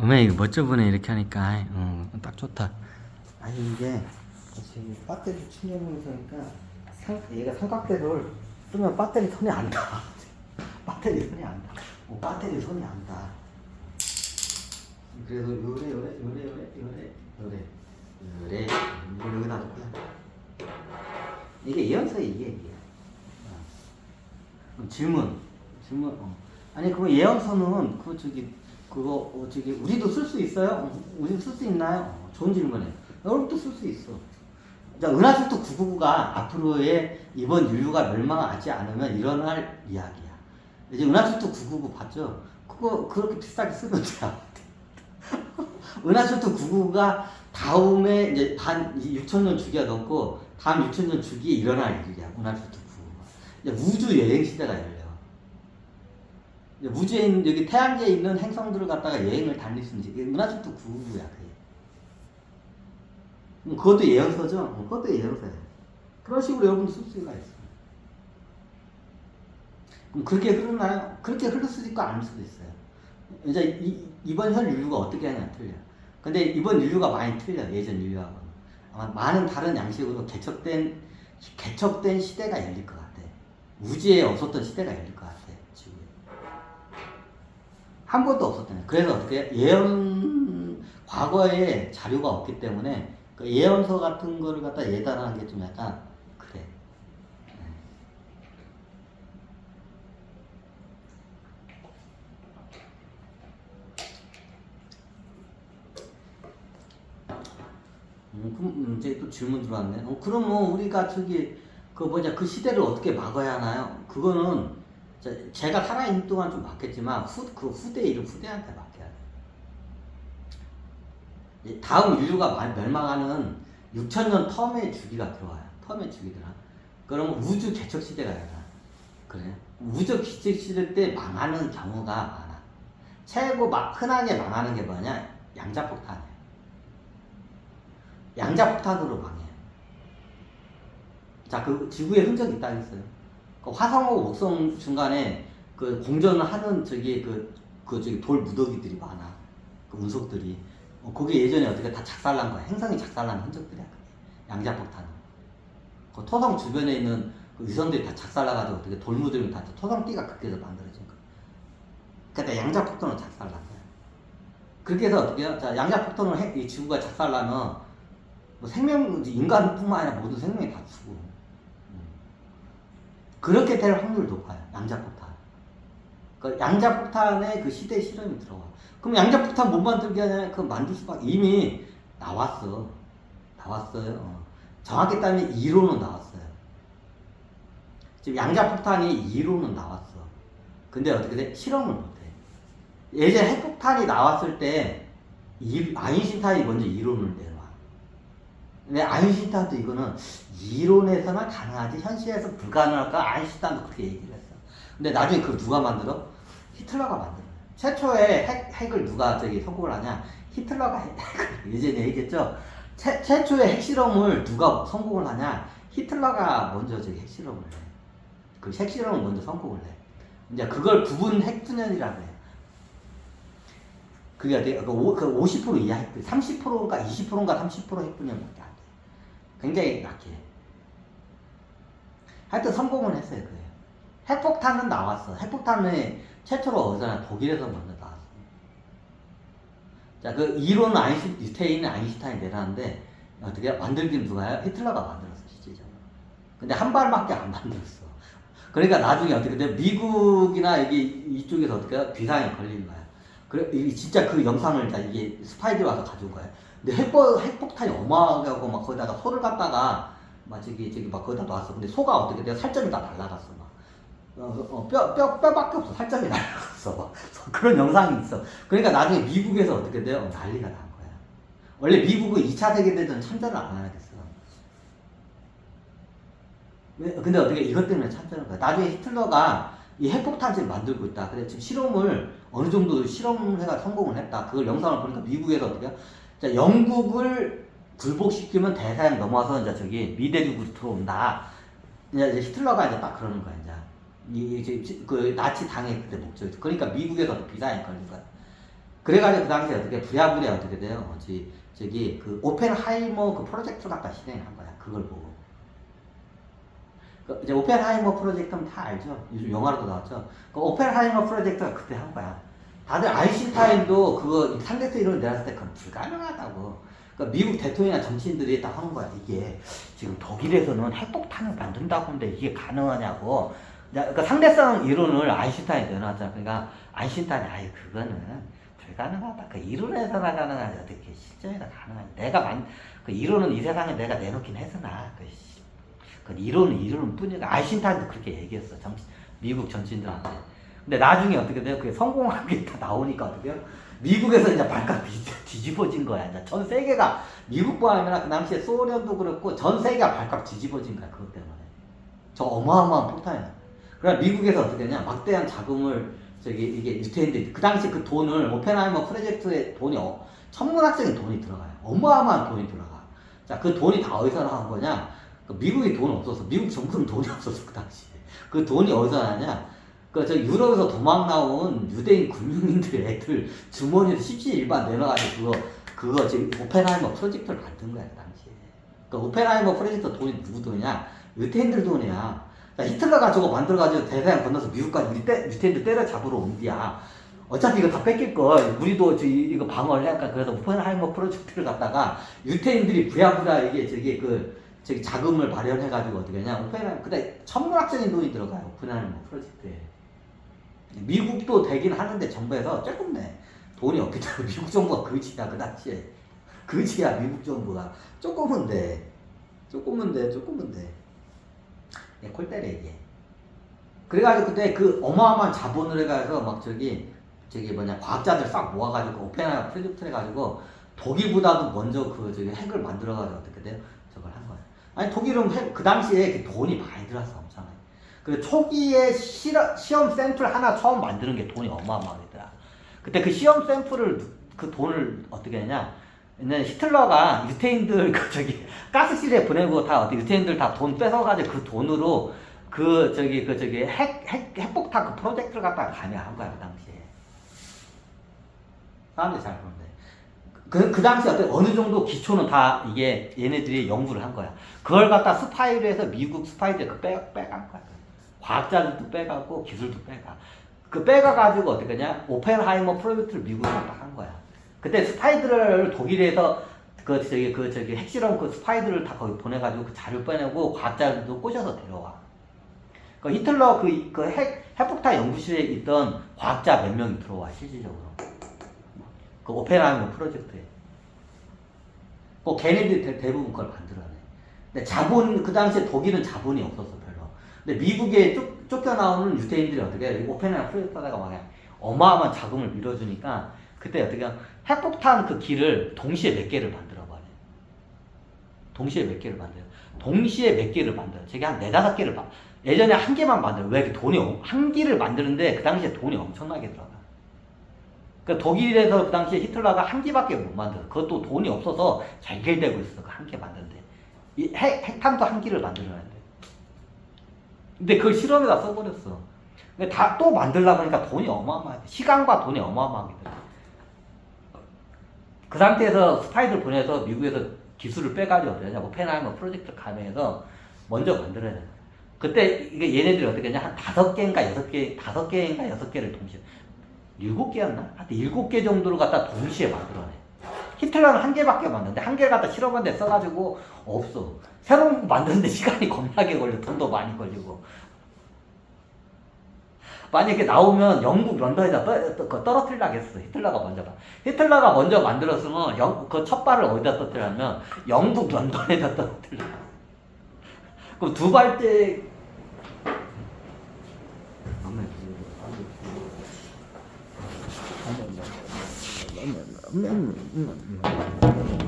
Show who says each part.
Speaker 1: 음에 멋져 보네 이렇게 하니까 어, 딱 좋다. 아니 이게 지금 배터리 충전용이니까 상, 얘가 삼각대를 쓰면 배터리 손이 안 닿아. 배터리 손이 안 닿아. 어, 배터리 손이 안 닿아. 그래서 요래 요래 요래 요래 요래 요래 요래 이걸 여기다 놓고 이게 예언서 이게. 어. 그럼 질문 질문 어. 아니 그거 예언서는 그 저기 그거 어, 저기 우리도 쓸 수 있어요? 어, 우리도 쓸 수 있나요? 어, 좋은 질문이에요. 여러분도 쓸 수 있어. 자, 은하수도 999가 앞으로의 이번 인류가 멸망하지 않으면 일어날 이야기야. 이제 은하수도 999 봤죠? 그거 그렇게 비싸게 쓰면 돼요. 은하수도 999가 다음에 이제 반 6천년 주기가 넘고 다음 6천년 주기에 일어날 일이야. 은하수도 999가. 이제 우주 여행 시대가 열려. 있는 여기 태양계에 있는 행성들을 갖다가 여행을 다닐 수 있는 게 은하수도 999야. 그게. 음, 그것도 예언서죠. 어, 그것도 예언서예요. 그런 식으로 여러분도 쓸 수가 있어요. 그럼 그렇게 흐르나요? 그렇게 흐를 수도 있고 안 수도 있어요. 이제 이, 이번 현 인류가 어떻게 하냐 틀려. 근데 이번 인류가 많이 틀려 예전 인류하고는. 아마 많은 다른 양식으로 개척된 개척된 시대가 열릴 것 같아. 우주에 없었던 시대가 열릴 것 같아. 한 번도 없었다는. 그래서 어떻게 예언 과거에 자료가 없기 때문에 그 예언서 같은 거를 갖다 예단하는 게 좀 약간 그래. 음, 그럼 음, 이제 또 질문 들어왔네. 어, 그럼 뭐 우리가 저기 그 뭐냐 그 시대를 어떻게 막아야 하나요? 그거는 제- 제가 살아있는 동안 좀 막겠지만 후, 그 후대 일을 후대한테 맡겨야 돼. 이 다음 인류가 말- 멸망하는 6천년 텀의 주기가 들어와요. 텀의 주기들아. 그러면 우주 개척 시대가 일어나. 그래. 우주 개척 시대 때 망하는 경우가 많아. 최고 막 흔하게 망하는 게 뭐냐? 양자폭탄이야. 양자폭탄으로 망해. 자, 그 지구에 흔적이 있다 했어요. 그 화성하고 목성 중간에 그 공전을 하는 저기 그, 그 저기 돌 무더기들이 많아. 그 운석들이. 어, 그게 예전에 어떻게 다 작살난 거야. 행성이 작살난 흔적들이야. 그게. 양자폭탄은. 그 토성 주변에 있는 그 위성들이 다 작살나가지고 어떻게 돌 묻으면 다 토성띠가 그렇게 해서 만들어진 거야. 그러니까 양자폭탄은 작살난 거야. 그렇게 해서 어떻게 해요? 자, 양자폭탄을 해, 이 지구가 작살나면 뭐 생명, 인간뿐만 아니라 모든 생명이 다 죽어. 음. 그렇게 될 확률이 높아요. 양자폭탄. 그 양자폭탄의 그 시대 실험이 들어와. 그럼 양자폭탄 못 만들게 하냐? 그 만들 수밖에 이미 나왔어. 나왔어요. 어. 정확히 따면 이론은 나왔어요. 지금 양자폭탄이 이론은 나왔어. 근데 어떻게 돼? 실험을 못 해. 예전 핵폭탄이 나왔을 때 이, 아인슈타인이 먼저 이론을 내놔. 근데 아인슈타인도 이거는 이론에서만 가능하지 현실에서 불가능할까? 아인슈타인도 그렇게 얘기를 했어. 근데 나중에 그걸 누가 만들어? 히틀러가 만들어. 최초의 핵, 핵을 누가 저기 성공을 하냐? 히틀러가 핵, 예전에 얘기했죠. 최, 최초의 핵실험을 누가 성공을 하냐? 히틀러가 먼저 저기 핵실험을 해. 그 핵실험을 먼저 성공을 해. 이제 그걸 구분 핵분열이라고 해요. 그게 어떻게, 그, 오, 그50% 이하 핵분, 30%인가 20%인가 30% 핵분열밖에 안 돼. 굉장히 약해. 하여튼 성공을 했어요, 그게. 핵폭탄은 나왔어. 핵폭탄은 최초로 어디서나 독일에서 먼저 나왔어. 자, 그 이론 아인슈, 유태인은 아인슈타인이 내놨는데, 어떻게 만들긴 누가 해요? 히틀러가 만들었어, 실제적으로. 근데 한 발밖에 안 만들었어. 그러니까 나중에 어떻게 돼? 미국이나 여기 이쪽에서 어떻게? 비상이 걸린 거야. 그래, 이 진짜 그 영상을 다 이게 스파이들 와서 가져온 거야. 근데 핵폭, 핵폭탄이 어마어마하고 막 거기다가 소를 갖다가 막 저기, 저기 막 거기다 놨어. 근데 소가 어떻게 돼? 살점이 다 날라갔어. 막. 어, 어, 뼈, 뼈, 뼈밖에 없어. 살점이 날라갔어. 막. 그런 영상이 있어. 그러니까 나중에 미국에서 어떻게 돼요? 난리가 난 거야. 원래 미국은 2차 세계대전 참전을 안 하겠어. 왜? 근데 어떻게 이것 때문에 참전한 거야. 나중에 히틀러가 이 핵폭탄을 만들고 있다. 그래 지금 실험을 어느 정도 실험을 해가 성공을 했다. 그걸 영상을 보니까 미국에서 어떻게? 자, 영국을 굴복시키면 대서양 넘어와서 이제 저기 미대륙으로 들어온다. 이제 히틀러가 이제 딱 그러는 거야, 이제. 이, 이제 그 나치 당의 그때 목적이. 그러니까 미국에서 비상이 걸린 거야. 그래가지고 그 당시에 어떻게 부랴부랴 어떻게 돼요? 저기, 저기 그 오펜하이머 그 프로젝트 갖다 실행한 거야. 그걸 보고. 그 이제 오펜하이머 프로젝트는 다 알죠? 요즘 영화로도 나왔죠? 그 오펜하이머 프로젝트가 그때 한 거야. 다들 아인슈타인도 그거 상대수 이론을 내놨을 때 그건 불가능하다고. 그러니까 미국 대통령이나 정치인들이 딱 하는 거야. 이게 지금 독일에서는 핵폭탄을 만든다고 하는데 이게 가능하냐고. 자, 그러니까 상대성 이론을 아인슈타인이 내놨잖아. 그러니까 아인슈타인이 아예 그거는 불가능하다. 그 이론에서나 가능하지 어떻게 실전에나 가능하냐. 내가 만, 그 이론은 이 세상에 내가 내놓긴 했으나 그, 씨, 그 이론은 이론은 뿐이다. 아인슈타인도 그렇게 얘기했어. 정치, 미국 정치인들한테. 근데 나중에 어떻게 돼요? 그게 성공한 게 다 나오니까 어떻게 해요? 미국에서 이제 발칵 뒤- 뒤집어진 거야. 이제 전 세계가 미국뿐 아니라 그 당시에 소련도 그렇고 전 세계가 발칵 뒤집어진 거야. 그것 때문에. 저 어마어마한 폭탄이야. 그래 미국에서 어떻게 했냐? 막대한 자금을 저기 이게 유태인들 그 당시 그 돈을 오펜하이머 프로젝트에 돈이 어, 천문학적인 돈이 들어가요. 어마어마한 돈이 들어가. 자, 그 돈이 다 어디서 나온 거냐? 그 미국이 돈 없어서 미국 정부는 돈이 없었어 그 당시에. 그 돈이 어디서 나냐? 그저 유럽에서 도망 나온 유대인 금융인들 애들 주머니에서 십시일반 내놔가지고 그거 그거 지금 오펜하이머 프로젝트를 만든 거야 그 당시에. 그 오펜하이머 프로젝트 돈이 누구 돈이냐? 유태인들 돈이야. 자, 히틀러가 저거 만들어가지고 대서양 건너서 미국까지 유태인들 때려잡으러 온 뒤야. 어차피 이거 다 뺏길 거. 우리도 저 이- 이거 방어를 해야니까 그래서 오펜하이머 프로젝트를 갖다가 유태인들이 부랴부랴 이게 저기 그 저기 자금을 마련해가지고 어떻게 하냐 오펜하이머 근데 천문학적인 돈이 들어가요 오펜하이머 프로젝트에. 미국도 되긴 하는데 정부에서 조금 내 돈이 없기 때문에 미국 정부가 그지야 그 당시에. 그지야 미국 정부가. 조금은 돼 조금은 돼 조금은 돼 예, 콜 때려 이게 그래가지고 그때 그 어마어마한 자본을 해가지고 막 저기 저기 뭐냐 과학자들 싹 모아가지고 오펜하이머 프로젝트 해가지고 독일보다도 먼저 그 저기 핵을 만들어가지고 어떻게 돼요 저걸 한 거야 아니 독일은 핵, 그 당시에 그 돈이 많이 들었어 엄청나게 그 초기에 실험, 시험 샘플 하나 처음 만드는 게 돈이 어마어마하더라. 그때 그 시험 샘플을 그 돈을 어떻게 했냐? 옛날에 히틀러가 유태인들 그 저기 가스실에 보내고 다 유태인들 다 돈 뺏어가지고 그 돈으로 그 저기 그 저기 핵, 핵 핵폭탄 그 프로젝트를 갖다가 감행한 거야 그 당시에. 사람들이 잘 보는데. 그, 그 당시 어때 어느 정도 기초는 다 이게 얘네들이 연구를 한 거야. 그걸 갖다 스파이로 해서 미국 스파이들 그 빼, 빼간 거야. 과학자들도 빼가고 기술도 빼가. 그 빼가가지고 어떻게 하냐? 오펜하이머 프로젝트를 미국에서 딱 한 거야. 그때 스파이들을 독일에서 그 저기 그 저기 핵실험 그 스파이들을 다 거기 보내가지고 그 자료 빼내고 과학자들도 꼬셔서 데려와. 그 히틀러 그, 그 핵, 핵폭탄 연구실에 있던 과학자 몇 명이 들어와, 실질적으로. 그 오펜하이머 프로젝트에. 그 걔네들이 대, 대부분 그걸 만들어내. 근데 자본, 그 당시에 독일은 자본이 없었어. 근데 미국에 쫓, 쫓겨나오는 유대인들이 어떻게 해? 오펜하이머 프로젝트 하다가 막 어마어마한 자금을 밀어주니까 그때 어떻게 해? 핵폭탄 그 길을 동시에 몇 개를 만들어 버려. 동시에 몇 개를 만들어. 동시에 몇 개를 만들어. 저게 한 네다섯 개를 만 예전에 한 개만 만들어. 왜? 그 돈이, 엄- 한 개를 만드는데 그 당시에 돈이 엄청나게 들어가. 그 독일에서 그 당시에 히틀러가 한 개밖에 못 만들어. 그것도 돈이 없어서 잘 길되고 있어. 그한개 만드는데. 이 핵, 핵탄도 한 개를 만들어놨는데. 근데 그걸 실험에다 써버렸어. 근데 다 또 만들려고 하니까 돈이 어마어마해. 시간과 돈이 어마어마하게 들어. 그 상태에서 스파이들 보내서 미국에서 기술을 빼가지고. 뭐 페나이머 프로젝트 감행해서 먼저 만들어야 돼. 그때 이게 얘네들이 어떻게 했냐. 한 다섯 개인가 여섯 개, 다섯 개인가 여섯 개를 동시에. 일곱 개였나? 하여튼 일곱 개 정도를 갖다 동시에 만들어내. 히틀러는 한 개밖에 만드는데 한 개를 갖다 실험하는데 써가지고 없어. 새로운 거 만드는데 시간이 겁나게 걸려. 돈도 많이 걸리고. 만약에 나오면 영국 런던에다 그거 떨어뜨리려겠어. 히틀러가 먼저 봐. 히틀러가 먼저 만들었으면 영, 그 첫 발을 어디다 떨어뜨리냐면 영국 런던에다 떨어뜨려. 그럼 두 발째 음, 음, 음, 음.